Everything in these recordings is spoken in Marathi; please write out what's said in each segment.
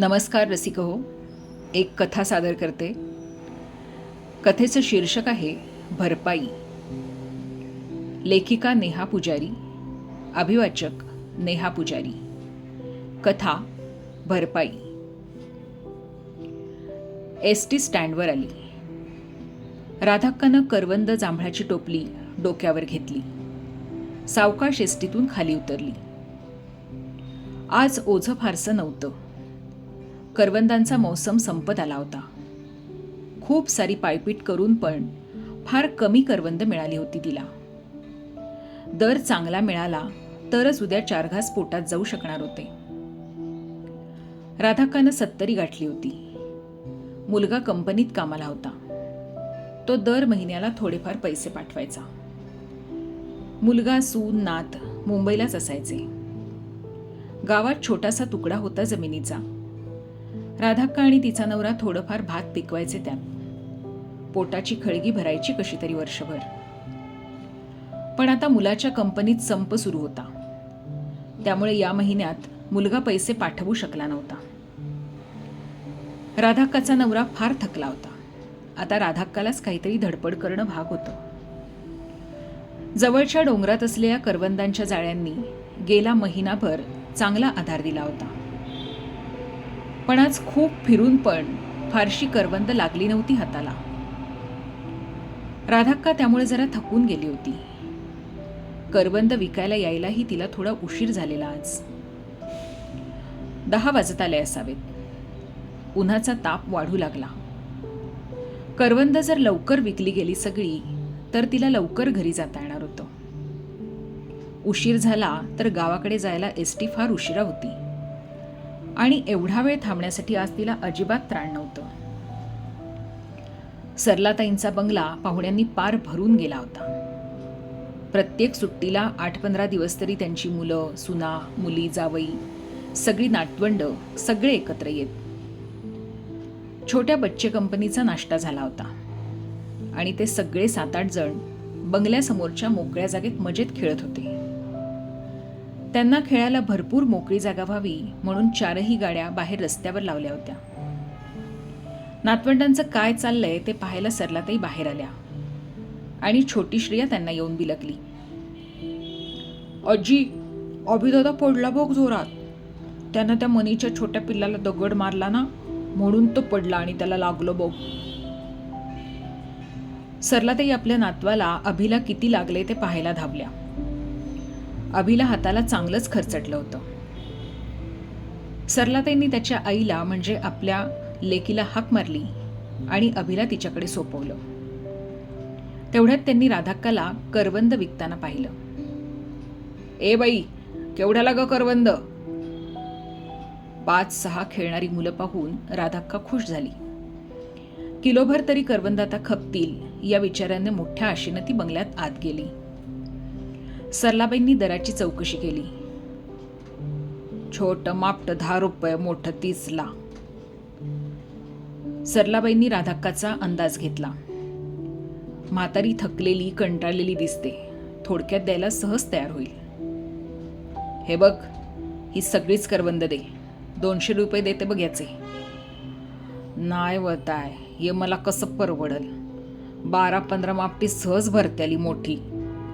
नमस्कार रसिक हो एक कथा सादर करते. कथेचं शीर्षक आहे भरपाई. लेखिका नेहा पुजारी अभिवाचक नेहा पुजारी. कथा भरपाई. एस टी स्टँडवर आली. राधाक्कानं करवंद जांभळाची टोपली डोक्यावर घेतली. सावकाश एसटीतून खाली उतरली. आज ओझं फारसं नव्हतं. करवंदांचा मौसम संपत आला होता. खूप सारी पायपीट करून पण फार कमी करवंद मिळाली होती तिला. दर चांगला मिळाला तरच उद्या चार घास पोटात जाऊ शकणार होते. राधाकानं सत्तरी गाठली होती. मुलगा कंपनीत कामाला होता. तो दर महिन्याला थोडेफार पैसे पाठवायचा. मुलगा सून नात मुंबईलाच असायचे. गावात छोटासा तुकडा होता जमिनीचा. राधाक्का आणि तिचा नवरा थोडंफार भात पिकवायचे त्यात. पोटाची खळगी भरायची कशी तरी वर्षभर. पण आता मुलाच्या कंपनीत संप सुरू होता. त्यामुळे या महिन्यात मुलगा पैसे पाठवू शकला नव्हता. राधाक्काचा नवरा फार थकला होता. आता राधाक्कालाच काहीतरी धडपड करणं भाग होतं. जवळच्या डोंगरात असलेल्या करवंदांच्या जाळ्यांनी गेला महिनाभर चांगला आधार दिला होता. पण आज खूप फिरून पण फारशी करवंद लागली नव्हती हाताला. राधाक्का त्यामुळे जरा थकून गेली होती. करवंद विकायला यायलाही तिला थोडा उशीर झालेला आज. दहा वाजत आले असावेत. उन्हाचा ताप वाढू लागला. करवंद जर लवकर विकली गेली सगळी तर तिला लवकर घरी जाता येणार होतं. उशीर झाला तर गावाकडे जायला एस टी फार उशिरा होती. आणि एवढा वेळ थांबण्यासाठी आज तिला अजिबात त्राण नव्हतं. सरलाताईंचा बंगला पाहुण्यांनी पार भरून गेला होता. प्रत्येक सुट्टीला आठ पंधरा दिवस तरी त्यांची मुलं सुना मुली जावई सगळी नाटवंड सगळे एकत्र येत. छोट्या बच्चे कंपनीचा नाश्ता झाला होता. आणि ते सगळे सात आठ जण बंगल्यासमोरच्या मोकळ्या जागेत मजेत खेळत होते. त्यांना खेळायला भरपूर मोकळी जागा व्हावी म्हणून चारही गाड्या बाहेर रस्त्यावर लावल्या होत्या. नातवंडांचं काय चाललंय ते पाहायला सरलाताई बाहेर आल्या. आणि छोटी श्रेया त्यांना येऊन बिलकली. अजी अभिदादा पडला बघ जोरात. त्यानं त्या मनीच्या छोट्या पिल्लाला दगड मारला ना म्हणून तो पडला आणि त्याला लागलो बघ. सरलाताई आपल्या नातवाला अभिला किती लागले ते पाहायला धावल्या. अभिला हाताला चांगलंच खरचटलं होतं. सरलाताईंनी त्याच्या आईला म्हणजे आपल्या लेकीला हाक मारली आणि अभिला तिच्याकडे सोपवलं. तेवढ्यात त्यांनी राधाक्काला करवंद विकताना पाहिलं. ए बाई केवढ्याला ग करवंद? पाच सहा खेळणारी मुलं पाहून राधाक्का खुश झाली. किलोभर तरी करवंद आता खपतील या विचाराने मोठ्या आशेनं ती बंगल्यात आत गेली. सरलाबाईंनी दराची चौकशी केली. छोट मापट दहा रुपये मोठं तीसला. सरलाबाईंनी राधाक्काचा अंदाज घेतला. म्हातारी थकलेली कंटाळलेली दिसते. थोडक्यात द्यायला सहज तयार होईल. हे बघ ही सगळीच करवंद दे. दोनशे रुपये देते बघ याचे. नाय वताय ये मला कसं परवडल? बारा पंधरा मापटी सहज भरते आली मोठी.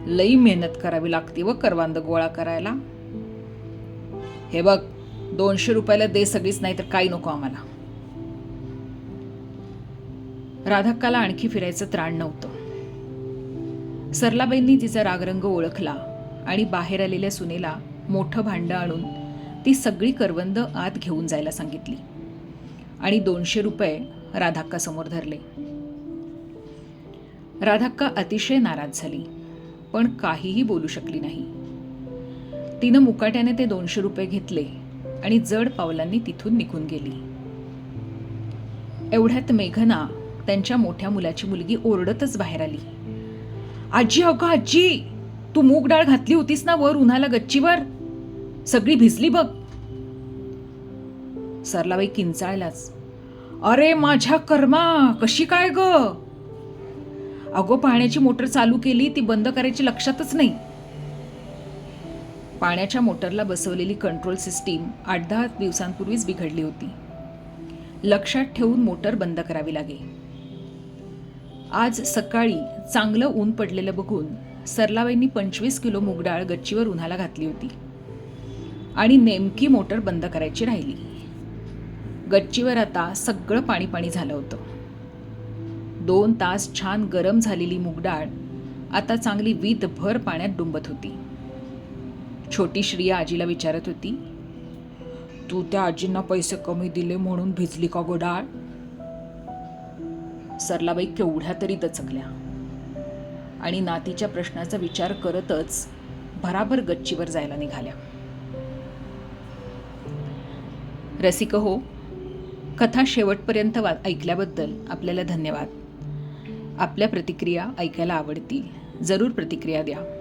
लई मेहनत करावी लागते व करवांद गोळा करायला. हे बघ दोनशे रुपयाला दे सगळीच नाही तर काही नको आम्हाला. राधाक्काला आणखी फिरायचं त्राण नव्हतं. सरलाबाईंनी तिचा रागरंग ओळखला आणि बाहेर आलेल्या सुनेला मोठं भांडं आणून ती सगळी करवंद आत घेऊन जायला सांगितली. आणि दोनशे रुपये राधाक्का समोर धरले. राधाक्का अतिशय नाराज झाली. पण काहीही बोलू शकली नाही. तिनं मुकाट्याने ते दोनशे रुपये घेतले आणि जड पावलांनी तिथून निघून गेली. एवढ्यात मेघना त्यांच्या मोठ्या मुलाची मुलगी ओरडतच बाहेर आली. आजी अगं आजी तू मूग डाळ घातली होतीस ना वर उन्हाला गच्चीवर? सगळी भिजली बघ. सरलाबाई किंचाळलाच. अरे माझ्या कर्मा कशी काय ग? अगो पाण्याची मोटर चालू केली ती बंद करायची लक्षातच नाही. पाण्याच्या मोटरला बसवलेली कंट्रोल सिस्टीम आठ दहा दिवसांपूर्वीच बिघडली होती. लक्षात ठेवून मोटर बंद करावी लागे. आज सकाळी चांगलं ऊन पडलेलं बघून सरलाबाईंनी पंचवीस किलो मुगडाळ गच्चीवर उन्हाला घातली होती आणि नेमकी मोटर बंद करायची राहिली. गच्चीवर आता सगळं पाणी पाणी झालं होतं. दोन तास छान गरम झालेली मूगडाळ आता चांगली वीतभर पाण्यात डुंबत होती. छोटी श्रिया आजीला विचारत होती तू त्या आजींना पैसे कमी दिले म्हणून भिजली का गो डाळ? सरलाबाई केवढ्या तरी दचकल्या आणि नातीच्या प्रश्नाचा विचार करतच भराभर गच्चीवर जायला निघाल्या. रसिक हो कथा शेवटपर्यंत वा ऐकल्याबद्दल आपल्याला धन्यवाद. आपल्या प्रतिक्रिया ऐकायला आवडतील. जरूर प्रतिक्रिया द्या.